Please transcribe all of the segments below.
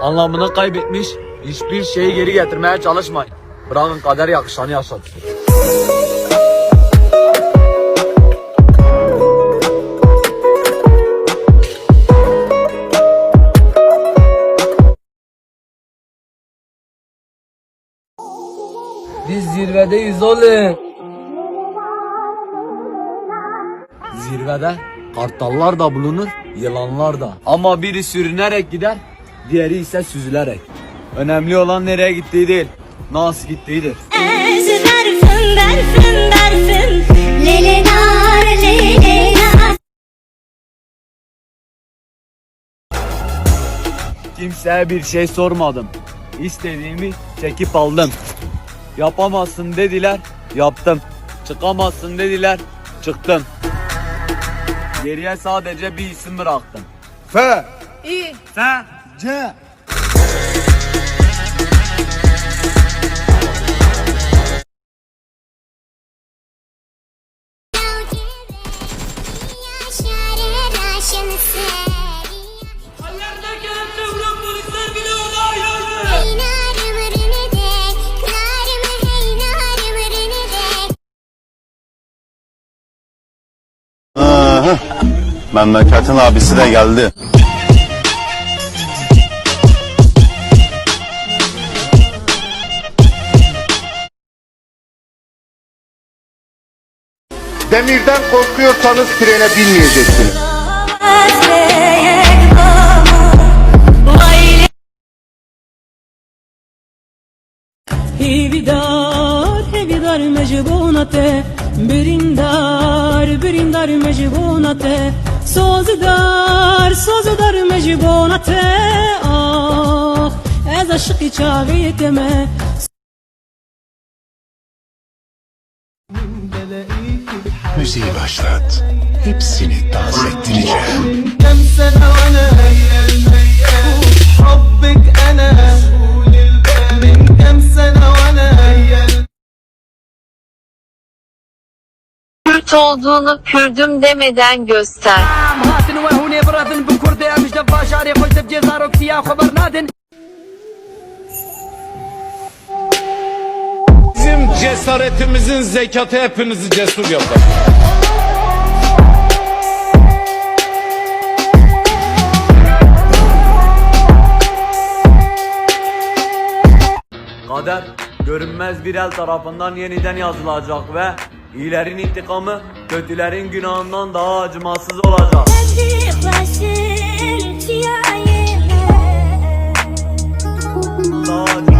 Anlamını kaybetmiş, hiçbir şeyi geri getirmeye çalışmayın. Bırakın kader yakışanı yaşatsın. Biz zirvedeyiz oğlum. Zirvede kartallar da bulunur, yılanlar da. Ama biri sürünerek gider, diğeri ise süzülerek. Önemli olan nereye gittiği değil, nasıl gittiğidir. Kimseye bir şey sormadım. İstediğimi çekip aldım. Yapamazsın dediler, yaptım. Çıkamazsın dediler, çıktım. Geriye sadece bir isim bıraktım. F İyi. Sen C Memleketin abisi de geldi. Demirden korkuyorsanız trene binmeyeceksiniz. Hivdar, hivdar mecbunate, birindar, birindar mecbunate. سوزدار سوزدار مجبونته آخ از عشقی چاقیتمه Müziği başlat. Hepsini dans ettireceğim. Kürt olduğunu Kürdüm demeden göster. Bizim cesaretimizin zekatı hepinizi cesur yapar. Kader görünmez bir el tarafından yeniden yazılacak ve iyilerin intikamı kötülerin günahından daha acımasız olacak. Daha acımasız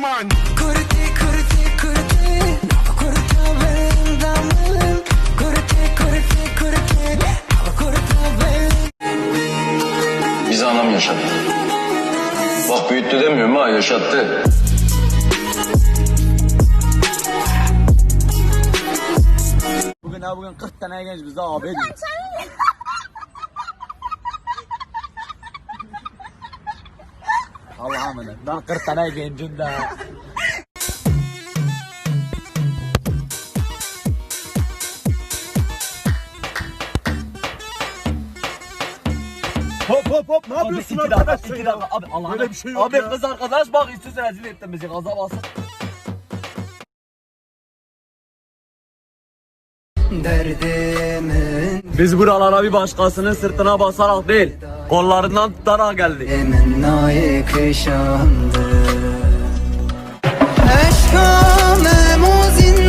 Bregman. Kurti kurti kurti. Kurta benim damım. Kurti kurti kurti. Kurta benim. Bizi anam yaşadı. Bak büyüttü demiyorum ha yaşattı. Bugün ha bugün 40 tane genç bize abi. Emanet. Ben 40 tane gencim de. Hop hop hop ne Abi yapıyorsun iki dakika, arkadaş sen iki ya? dakika. Abi Allah'ım. Böyle bir şey yok Abi ya. kız arkadaş bak üstü rezil ettin bizi gaza basın. derdimin Biz buralara bir başkasının sırtına basarak değil, kollarından tutarak geldik. Emin naik şandır Eşkam emuzin